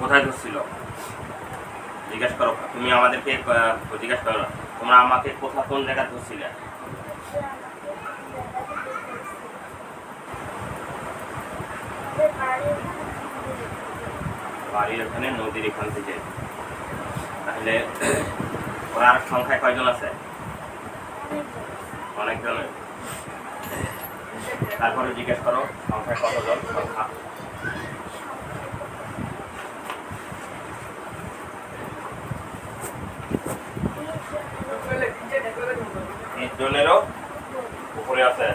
কোথায় ধরছিল জিজ্ঞেস করো, তুমি আমাদেরকে জিজ্ঞেস করো তোমরা আমাকে কোথা কোন জায়গায় ধরছিলে? বাড়ির ওখানে, নদীর এখান থেকে। তাহলে ওরা সংখ্যায় কয়জন আছে? অনেকজন তারপরে জিজ্ঞেস করো, সংখ্যায় কতজন? সংখ্যা তিন জনেরও উপরে আছে।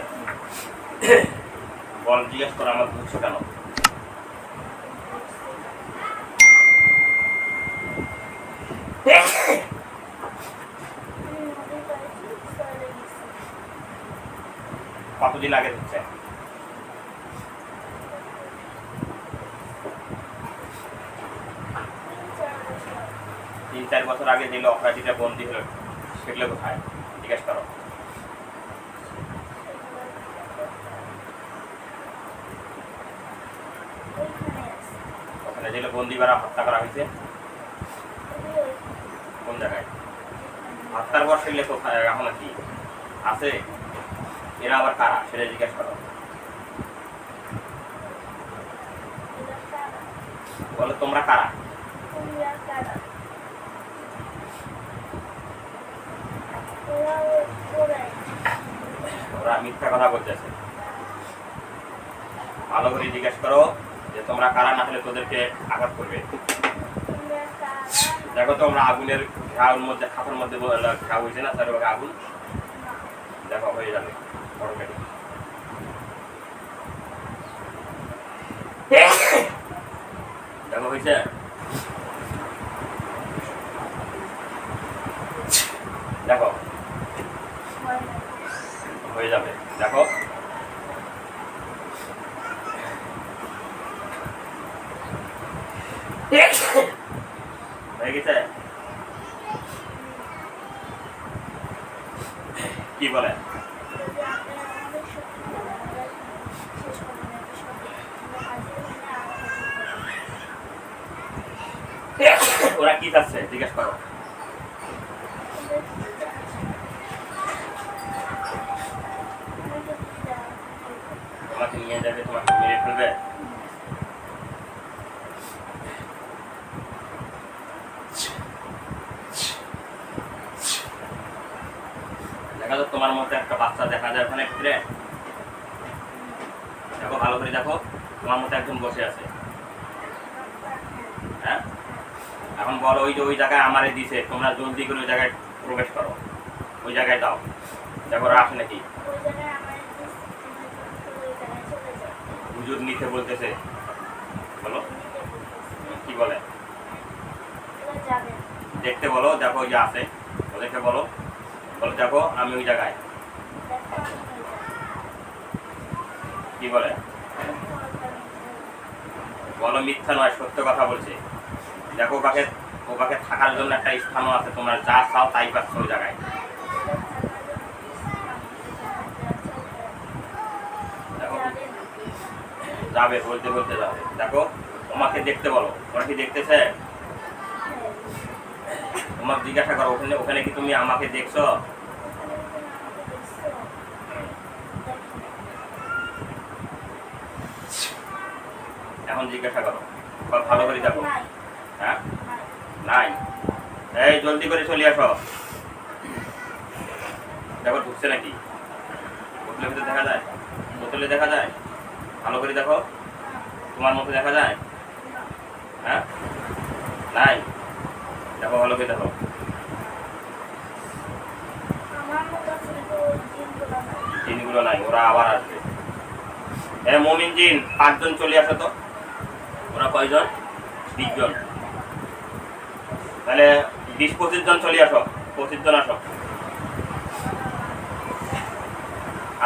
বল জিজ্ঞেস করো, আমার ধরছো কেন? কতদিন আগে হচ্ছে তিন চার বছর আগে যে অপরাধীটা বন্দি হলো সেগুলো কোথায়? জিজ্ঞেস করো। যেগুলো বন্দি করা হত্যা করা হয়েছে কোন জায়গায়? হত্যার পর সেগুলো কোথায়? এখন কি? আছে? এরা আবার কারা? সেটা জিজ্ঞেস করো। বলো, তোমরা কারা? ওরা মিথ্যা কথা বলতেছে। ভালো করে জিজ্ঞেস করো। যে তোমরা কারা না হলে তোদেরকে আঘাত করবে। দেখো তোমরা আগুনের ঘাউর মধ্যে, খাপের মধ্যে ঘা হয়েছে না? তার আগুন। দেখো, হয়ে যাবে। অটোমেটিক দেখো হয়েছে দেখো হয়ে যাবে দেখো হয়ে কি বলে? ওরা কি চাচ্ছে? জিজ্ঞেস করো তোমাকে নিয়ে যাবে তোমাকে মেরে ফেলবে দেখা যাক তোমার মতো একটা বাচ্চা দেখা যায় ওখানে ভিতরে দেখো, ভালো করে দেখো, তোমার মতো একজন বসে আছে। হ্যাঁ? এখন বলো, ওই যে ওই জায়গায় আমারে দিছে, তোমরা জলদি করে ওই জায়গায় প্রবেশ করো। ওই জায়গায় দাও। দেখো, ওরা আসে নাকি? হুজুর নিতে বলতেছে। বলো। কি বলে? দেখতে বলো, দেখো, ওই যে আছে। ওদেরকে বলো। বলো, দেখো, আমি ওই জায়গায়। কি বলে? বলো, মিথ্যা নয়, সত্য কথা বলছে। দেখো ওকে ওকে থাকার জন্য একটা স্থানও আছে, তোমরা যা চাও তাই পাচ্ছ ওই জায়গায়। যাবে, বলতে বলতে যাবে। দেখো, তোমাকে দেখতে বলো। ওরা কি দেখতেছে? তোমাকে জিজ্ঞাসা করো, ওখানে ওখানে কি তুমি আমাকে দেখছ? এখন জিজ্ঞাসা করো। ভালো করে দেখো। হ্যাঁ? নাই। এই, জলদি করে চলে আসো। দেখো, ঢুকছে নাকি? বোতলের ভিতরে দেখা যায়? বোতলে দেখা যায়? ভালো করে দেখো। তোমার মতো দেখা যায়? হ্যাঁ? নাই। দেখো, ভালো করে দেখো জিনগুলো নাই ওরা আবার আসবে এ মমিন জিন পাঁচজন চলে আসো তো? ওরা কয়জন? বিশ জন তাহলে বিশ, পঁচিশ জন চলে আসো, পঁচিশ জন আসো।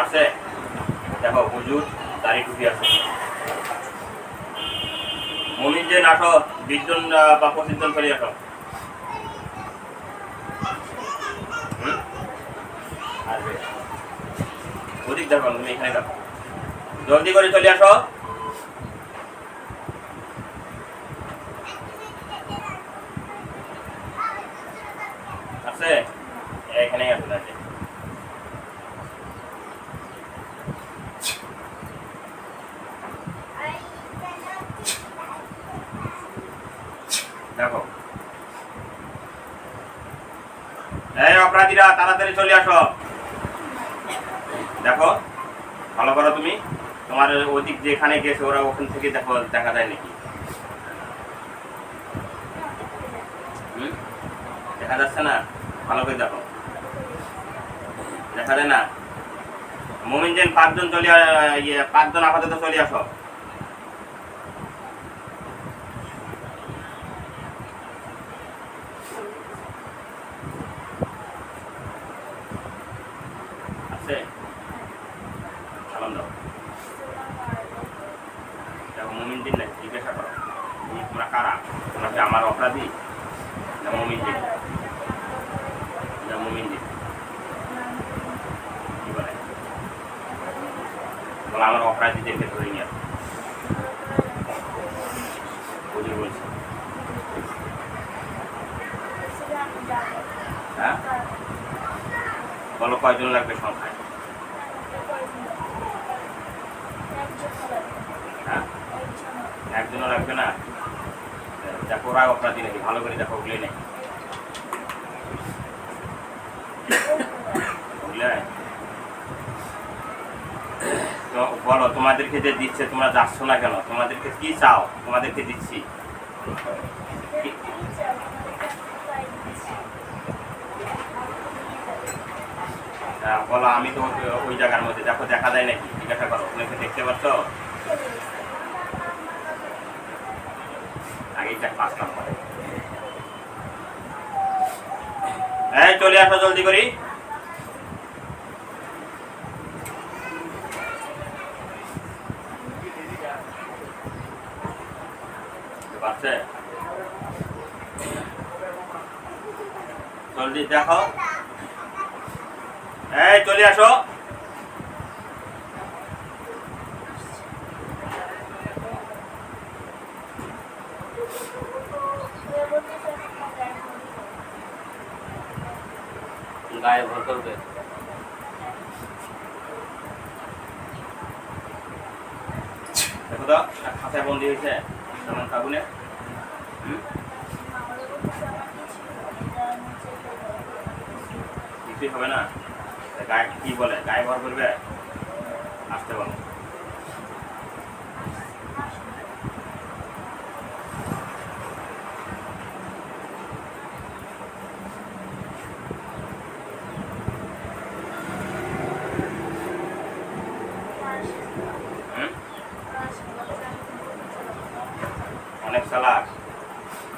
আছে? দেখো, হুজুর, দাড়ি টুপি আছে। মমিন জিন আসো, বিশ জন বা পঁচিশ জন চলে আসো। ওদিক দেখো, তুমি এখানে দেখো। জলদি করে চলে আসো। আছে? আছে দেখো। এই অপরাধীরা, তাড়াতাড়ি চলে আসো। দেখো, ভালো করো তুমি। তোমার ওদিক যেখানে গেছে, ওরা ওখান থেকে দেখো, দেখা যায় নাকি? দেখা যাচ্ছে না? ভালো করে দেখো। দেখা যায় না? মোমিনজেন পাঁচজন চলে ইয়ে পাঁচজন আপাতত চলে আসো আছে সালাম দাও দেখো মোমিন দিন নাকি জিজ্ঞাসা করো তুমি তোমরা কারা তোমরা কি আমার অপরাধী না মোমিন দিন না মোমিন দিন কি বলে বলে আমার অপরাধীদেরকে ধরে নিয়ে আসো। বুঝে বলছি হ্যাঁ বলো কয়জন লাগবে সংখ্যায় হ্যাঁ একজনও লাগবে না দেখো ওরা অপরাধী নাকি ভালো করে দেখো, ওগুলোই নাকি তো বলো, তোমাদেরকে যে দিচ্ছে, তোমরা যাচ্ছ না কেন? তোমাদেরকে কি চাও? তোমাদেরকে দিচ্ছি। বলো, আমি তো ওই জায়গার মধ্যে, দেখো, দেখা যায় নাকি? জিজ্ঞাসা করো, তুমি দেখতে পাচ্ছ? আগে চার পাঁচ নম্বর এই চলে আসো জলদি করি। জলদি দেখো। চলে আসো। গায়ে ভর করবে। দেখো তো খাতায় বন্দি হয়েছে যেমন কাবুনে? কিছুই হবে না। গায়ে কি বলে? গায়ে ভর করবে? আসতে বলো হুম? অনেক চালাক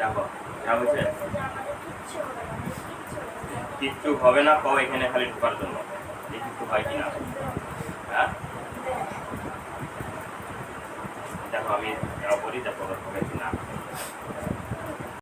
দেখো ঘেরাও হয়েছে কিচ্ছু হবে না, পাও এখানে খালি ঢোকার জন্য। যে কিচ্ছু হয় কিনা হ্যাঁ? দেখো, আমি যাও বলি দেখো